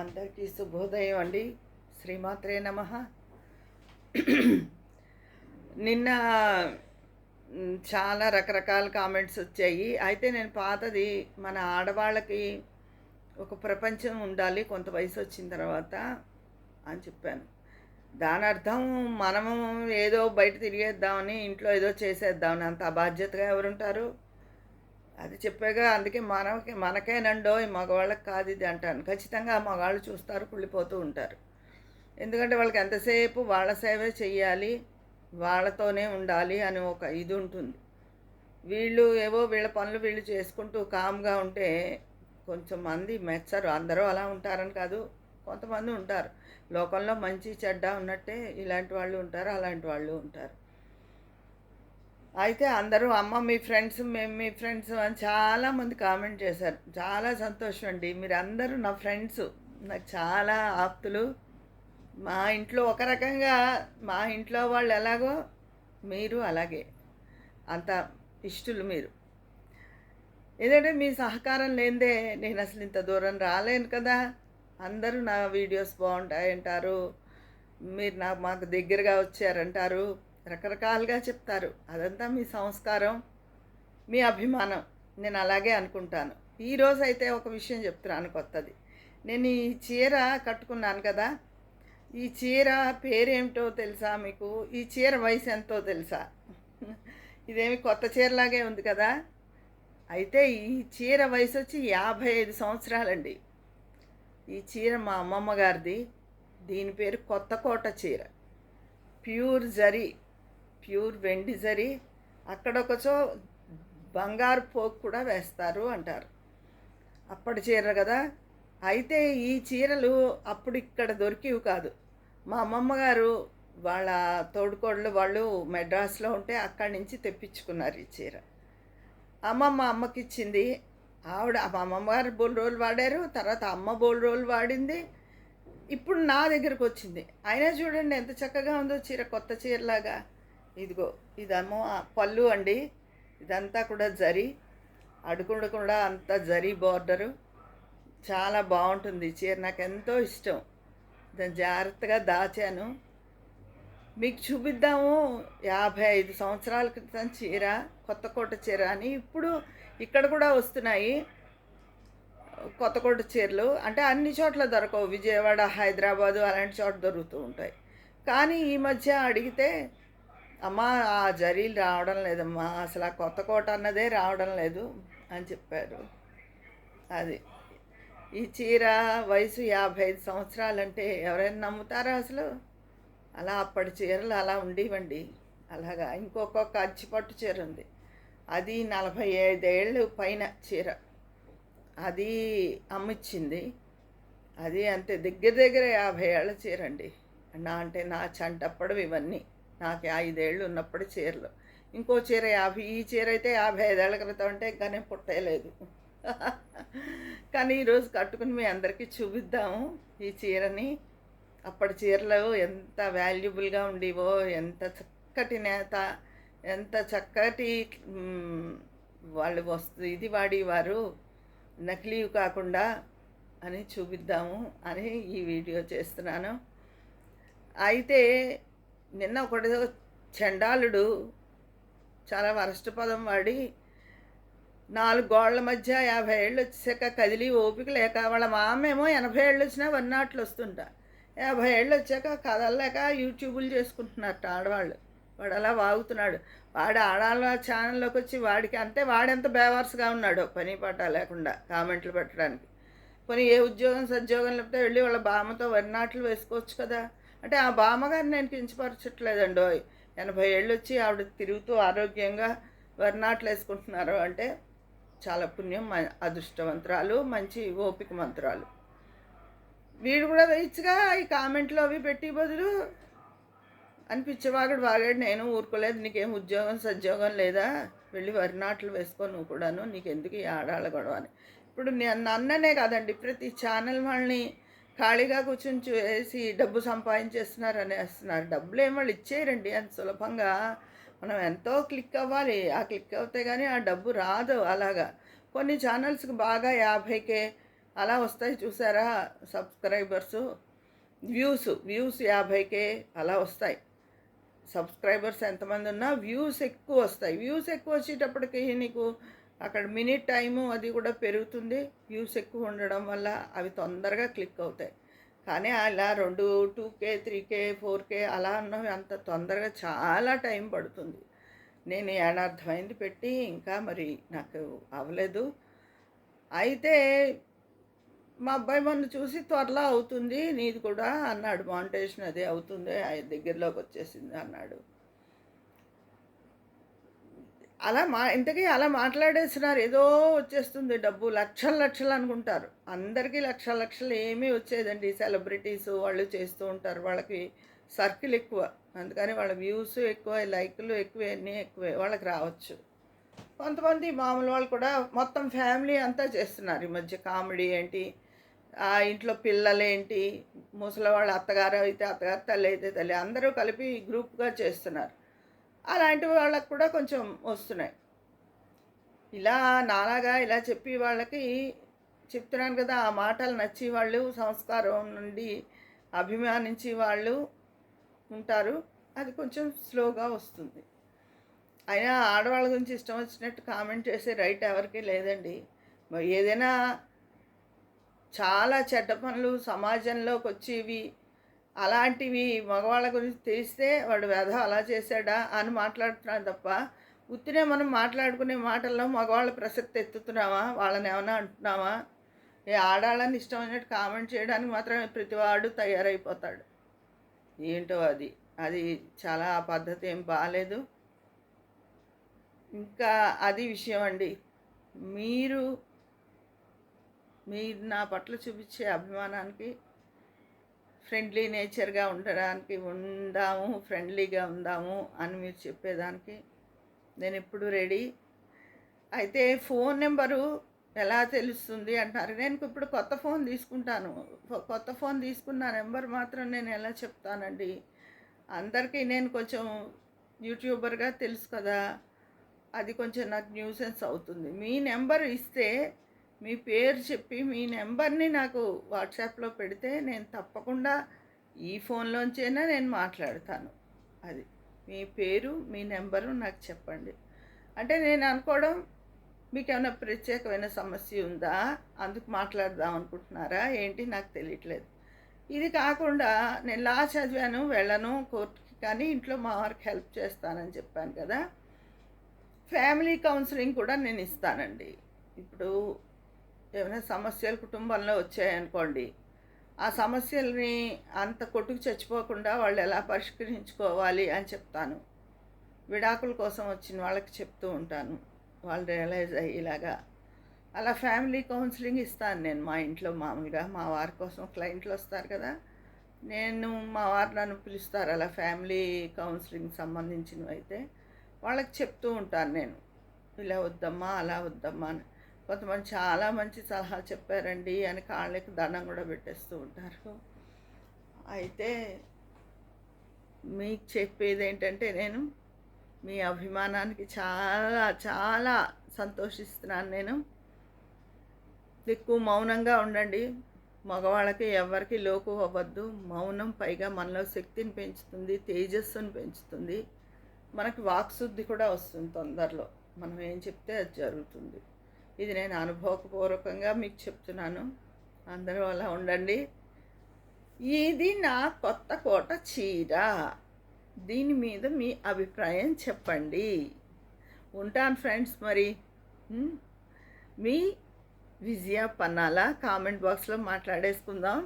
అందరికీ శుభోదయం అండి. శ్రీమాత్రే నమ. నిన్న చాలా రకరకాల కామెంట్స్ వచ్చాయి. అయితే నేను పాతది మన ఆడవాళ్ళకి ఒక ప్రపంచం ఉండాలి కొంత వయసు వచ్చిన తర్వాత అని చెప్పాను. దాని అర్థం మనము ఏదో బయట తిరిగేద్దామని ఇంట్లో ఏదో చేసేద్దామని అంత బాధ్యతగా ఎవరుంటారు? అది చెప్పాగా అందుకే మనకి మనకేనండో ఈ మగవాళ్ళకి కాదు ఇది అంటాను. ఖచ్చితంగా ఆ మగవాళ్ళు చూస్తారు కుళ్ళిపోతూ ఉంటారు. ఎందుకంటే వాళ్ళకి ఎంతసేపు వాళ్ళ సేవే చెయ్యాలి వాళ్ళతోనే ఉండాలి అని ఒక ఇది ఉంటుంది. వీళ్ళు ఏవో వీళ్ళ పనులు వీళ్ళు చేసుకుంటూ కామ్గా ఉంటే కొంచెం మంది మెచ్చరు. అందరూ అలా ఉంటారని కాదు కొంతమంది ఉంటారు. లోకంలో మంచి చెడ్డ ఉన్నట్టే ఇలాంటి వాళ్ళు ఉంటారు అలాంటి వాళ్ళు ఉంటారు. అయితే అందరూ అమ్మ మీ ఫ్రెండ్స్ మేము మీ ఫ్రెండ్స్ అని చాలామంది కామెంట్ చేశారు. చాలా సంతోషం అండి. మీరు అందరూ నా ఫ్రెండ్స్. నాకు చాలా ఆప్తులు. మా ఇంట్లో ఒక రకంగా మా ఇంట్లో వాళ్ళు ఎలాగో మీరు అలాగే. అంత ఇష్టలు మీరు. ఏదంటే మీ సహకారం లేనిదే నేను అసలు ఇంత దూరం రాలేను కదా. అందరూ నా వీడియోస్ బాగుంటాయి అంటారు మీరు నా మాకు దగ్గరగా వచ్చారంటారు. రకరకాలుగా చెప్తారు. అదంతా మీ సంస్కారం మీ అభిమానం. నేను అలాగే అనుకుంటాను. ఈరోజు అయితే ఒక విషయం చెప్తున్నాను కొత్తది. నేను ఈ చీర కట్టుకున్నాను కదా ఈ చీర పేరేమిటో తెలుసా మీకు? ఈ చీర వయసు ఎంతో తెలుసా? ఇదేమి కొత్త చీరలాగే ఉంది కదా? అయితే ఈ చీర వయసు వచ్చి యాభై ఐదు సంవత్సరాలండి. ఈ చీర మా అమ్మమ్మ గారిది. దీని పేరు కొత్త కోట చీర. ప్యూర్ జరీ. ప్యూర్ వెండి అక్కడ అక్కడొకచో బంగారు పోగు కూడా వేస్తారు అంటారు. అప్పటి చీర కదా. అయితే ఈ చీరలు అప్పుడు ఇక్కడ దొరికివి కాదు. మా అమ్మమ్మ గారు వాళ్ళ తోడుకోళ్ళు వాళ్ళు మెడ్రాస్లో ఉంటే అక్కడి నుంచి తెప్పించుకున్నారు ఈ చీర. అమ్మమ్మ అమ్మకి ఇచ్చింది. ఆవిడ మా అమ్మమ్మగారు బోల్ రోజులు వాడారు. తర్వాత అమ్మ బోల్ రోజులు వాడింది. ఇప్పుడు నా దగ్గరకు వచ్చింది. అయినా చూడండి ఎంత చక్కగా ఉందో చీర కొత్త చీరలాగా. ఇదిగో ఇదేమో పళ్ళు అండి. ఇదంతా కూడా జరీ. అడుగుడు కూడా అంతా జరీ బార్డరు. చాలా బాగుంటుంది చీర. నాకు ఎంతో ఇష్టం. దాన్ని జాగ్రత్తగా దాచాను. మీకు చూపిద్దాము. యాభై ఐదు సంవత్సరాల క్రితం చీర కొత్త కోట చీర అని ఇప్పుడు ఇక్కడ కూడా వస్తున్నాయి. కొత్త కోట చీరలు. అంటే అన్ని చోట్ల దొరకవు. విజయవాడ హైదరాబాదు అలాంటి చోట దొరుకుతూ ఉంటాయి. కానీ ఈ మధ్య అడిగితే అమ్మా ఆ జరీలు రావడం లేదమ్మా. అసలు ఆ కొత్త కోట అన్నదే రావడం లేదు అని చెప్పారు. అది. ఈ చీర వయసు యాభై ఐదు సంవత్సరాలంటే ఎవరైనా నమ్ముతారా అసలు? అలా అప్పటి చీరలు అలా ఉండేవండి. అలాగా ఇంకొక అచ్చిపట్టు చీర ఉంది. అది నలభై ఐదేళ్ళు పైన చీర. అది అమ్మిచ్చింది. అది అంతే దగ్గర దగ్గర యాభై ఏళ్ళ చీర అండి. నా అంటే నా చంటప్పుడు ఇవన్నీ. నాకు ఐదేళ్ళు ఉన్నప్పుడు చీరలు. ఇంకో చీర యాభై ఈ చీర అయితే యాభై ఐదేళ్ళ క్రితం అంటే ఇంకా నేను కానీ ఈరోజు కట్టుకుని మీ అందరికీ చూపిద్దాము ఈ చీరని. అప్పటి చీరలు ఎంత వాల్యుబుల్గా ఉండేవో ఎంత చక్కటి నేత ఎంత చక్కటి వాళ్ళు వస్తు ఇది వాడేవారు. నకిలీ కాకుండా అని చూపిద్దాము అని ఈ వీడియో చేస్తున్నాను. అయితే నిన్న ఒకటి చండాలుడు చాలా వరస్ట్ పదం వాడి నాలుగు గోళ్ళ మధ్య యాభై ఏళ్ళు వచ్చాక కదిలి ఓపిక లేక వాళ్ళ మామేమో ఎనభై ఏళ్ళు వచ్చినా వన్నాట్లు వస్తుంటా. యాభై ఏళ్ళు వచ్చాక కదలలేక యూట్యూబులు చేసుకుంటున్నట్ట ఆడవాళ్ళు. వాడు అలా వాగుతున్నాడు. వాడు ఆడాళ్ళ ఛానల్లోకి వచ్చి వాడికి అంతే వాడెంత బేవర్స్గా ఉన్నాడు పని పాట లేకుండా కామెంట్లు పెట్టడానికి. పోనీ ఏ ఉద్యోగం సద్యోగం లేకపోతే వెళ్ళి వాళ్ళ బామ్మతో వరినాట్లు వేసుకోవచ్చు కదా. అంటే ఆ బామ్మగారిని నేను కించపరచట్లేదండో. ఎనభై ఏళ్ళు వచ్చి ఆవిడ తిరుగుతూ ఆరోగ్యంగా వర్ణాట్లు వేసుకుంటున్నారు అంటే చాలా పుణ్యం మ- అదృష్టవంతురాలు మంచి ఓపిక మంత్రాలు. వీడు కూడా వేయచ్చుగా ఈ కామెంట్లు అవి పెట్టి బదులు అని పిచ్చవాగుడు వాగాడు నేను ఊరుకోలేదు నీకేం ఉద్యోగం సద్యోగం లేదా? వెళ్ళి వరి నాట్లు వేసుకో నువ్వు కూడాను నీకెందుకు ఈ ఆడాళ్ళ గొడవ అని. ఇప్పుడు నేను నన్ననే కాదండి ప్రతి ఛానల్ వాళ్ళని ఖాళీగా కూర్చొని చూ- డబ్బు సంపాదించేస్తున్నారు అనేస్తున్నారు డబ్బులు ఏం వాళ్ళు ఇచ్చేయరండి. అంత సులభంగా మనం ఎంతో క్లిక్ అవ్వాలి. ఆ క్లిక్ అవుతే కానీ ఆ డబ్బు రాదు అలాగా. కొన్ని ఛానల్స్కి బాగా యాభైకే అలా వస్తాయి చూసారా? సబ్స్క్రైబర్స్ వ్యూస్ వ్యూస్ యాభైకే అలా వస్తాయి. సబ్స్క్రైబర్స్ ఎంతమంది ఉన్నా వ్యూస్ ఎక్కువ వస్తాయి. వ్యూస్ ఎక్కువ వచ్చేటప్పటికి నీకు అక్కడ మినిట్ టైము అది కూడా పెరుగుతుంది. వ్యూస్ ఎక్కువ ఉండడం వల్ల అవి తొందరగా క్లిక్ అవుతాయి. కానీ అలా రెండు two K three K four K అలా అన్నవి అంత తొందరగా చాలా టైం పడుతుంది. నేను ఏడార్థమైంది పెట్టి ఇంకా మరి నాకు అవ్వలేదు. అయితే మా అబ్బాయి మొన్న చూసి త్వరలో అవుతుంది నీది కూడా అన్నాడు. మానిటేషన్ అదే అవుతుంది ఆ దగ్గరలోకి వచ్చేసింది అన్నాడు. అలా మా ఇంతకీ అలా మాట్లాడేస్తున్నారు ఏదో వచ్చేస్తుంది డబ్బు. లక్షలు లక్షలు అనుకుంటారు. అందరికీ లక్ష లక్షలు ఏమీ వచ్చేదండి. సెలబ్రిటీస్ వాళ్ళు చేస్తూ ఉంటారు. వాళ్ళకి సర్కిల్ ఎక్కువ. అందుకని వాళ్ళ వ్యూస్ ఎక్కువ లైక్లు ఎక్కువ అన్నీ ఎక్కువే వాళ్ళకి రావచ్చు. కొంతమంది మామూలు వాళ్ళు కూడా మొత్తం ఫ్యామిలీ అంతా చేస్తున్నారు. ఈ మధ్య కామెడీ ఏంటి? ఆ ఇంట్లో పిల్లలేంటి ముసలి వాళ్ళ అత్తగారు అయితే అత్తగారు తల్లి అయితే తల్లి. అందరూ కలిపి గ్రూప్గా చేస్తున్నారు. అలాంటి వాళ్ళకు కూడా కొంచెం వస్తున్నాయి. ఇలా నాలాగా ఇలా చెప్పి వాళ్ళకి చెప్తున్నాను కదా ఆ మాటలు నచ్చి వాళ్ళు సంస్కారం నుండి అభిమానించి వాళ్ళు ఉంటారు. అది కొంచెం స్లోగా వస్తుంది. అయినా ఆడవాళ్ళ గురించి ఇష్టం వచ్చినట్టు కామెంట్ చేసే రైట్ ఎవరికి లేదండి. మరి ఏదైనా చాలా చెడ్డ పనులు సమాజంలోకి వచ్చేవి అలాంటివి మగవాళ్ళ గురించి తెలిస్తే వాడు వ్యధ అలా చేశాడా అని మాట్లాడుతున్నాను తప్ప ఉత్తినే మనం మాట్లాడుకునే మాటల్లో మగవాళ్ళ ప్రసక్తి ఎత్తుతున్నావా? వాళ్ళని ఏమైనా అంటున్నావా? ఏ ఆడాళ్ళని ఇష్టమైనట్టు కామెంట్ చేయడానికి మాత్రమే ప్రతివాడు తయారైపోతాడు. ఏంటో అది. అది చాలా ఆ పద్ధతి ఏం బాగాలేదు ఇంకా అది విషయం అండి. మీరు మీరు నా పట్ల చూపించే అభిమానానికి ఫ్రెండ్లీ నేచర్గా ఉండడానికి ఉందాము ఫ్రెండ్లీగా ఉందాము అని మీరు చెప్పేదానికి నేను ఎప్పుడు రెడీ. అయితే ఫోన్ నెంబరు ఎలా తెలుస్తుంది అంటారు. నేను ఇప్పుడు కొత్త ఫోన్ తీసుకుంటాను. కొత్త ఫోన్ తీసుకున్న నెంబర్ మాత్రం నేను ఎలా చెప్తానండి. అందరికీ నేను కొంచెం యూట్యూబర్గా తెలుసు కదా అది కొంచెం నాకు న్యూసెన్స్ అవుతుంది. మీ నెంబర్ ఇస్తే మీ పేరు చెప్పి మీ నెంబర్ని నాకు వాట్సాప్లో పెడితే నేను తప్పకుండా ఈ ఫోన్లోంచైనా నేను మాట్లాడతాను. అది. మీ పేరు మీ నెంబరు నాకు చెప్పండి. అంటే నేను అనుకోవడం మీకు ఏమైనా ప్రత్యేకమైన సమస్య ఉందా? అందుకు మాట్లాడదాం అనుకుంటున్నారా? ఏంటి? నాకు తెలియట్లేదు. ఇది కాకుండా నేను లా చదివాను వెళ్ళను కోర్టుకి కానీ ఇంట్లో మా వారికి హెల్ప్ చేస్తానని చెప్పాను కదా. ఫ్యామిలీ కౌన్సిలింగ్ కూడా నేను ఇస్తానండి. ఇప్పుడు ఏమైనా సమస్యలు కుటుంబంలో వచ్చాయనుకోండి ఆ సమస్యల్ని అంత కొట్టుకు చచ్చిపోకుండా వాళ్ళు ఎలా పరిష్కరించుకోవాలి అని చెప్తాను. విడాకుల కోసం వచ్చిన వాళ్ళకి చెప్తూ ఉంటాను. వాళ్ళు రియలైజ్ అయ్యేలాగా అలా ఫ్యామిలీ కౌన్సిలింగ్ ఇస్తాను నేను మా ఇంట్లో మామూలుగా. మా వారి కోసం క్లయింట్లు వస్తారు కదా. నేను మా వారు నన్ను పిలుస్తారు అలా ఫ్యామిలీ కౌన్సిలింగ్ సంబంధించినవి అయితే వాళ్ళకి చెప్తూ ఉంటాను నేను. ఇలా వద్దమ్మా అలా వద్దమ్మా అని. కొంతమంది చాలా మంచి సలహా చెప్పారండి అని కాళ్ళకి దండం కూడా పెట్టేస్తూ ఉంటారు. అయితే మీకు చెప్పేది ఏంటంటే నేను మీ అభిమానానికి చాలా చాలా సంతోషిస్తున్నాను నేను. ఎక్కువ మౌనంగా ఉండండి. మగవాళ్ళకి ఎవరికి లోకు అవ్వద్దు. మౌనం పైగా మనలో శక్తిని పెంచుతుంది తేజస్సును పెంచుతుంది. మనకి వాక్శుద్ధి కూడా వస్తుంది తొందరలో. మనం ఏం చెప్తే అది జరుగుతుంది. ఇది నేను అనుభవపూర్వకంగా మీకు చెప్తున్నాను. అందరూ అలా ఉండండి. ఇది నా కొత్త కోట చీర. దీని మీద మీ అభిప్రాయం చెప్పండి. ఉంటాను ఫ్రెండ్స్ మరి. మీ విజయ పన్నాల కామెంట్ బాక్స్లో మాట్లాడేసుకుందాం.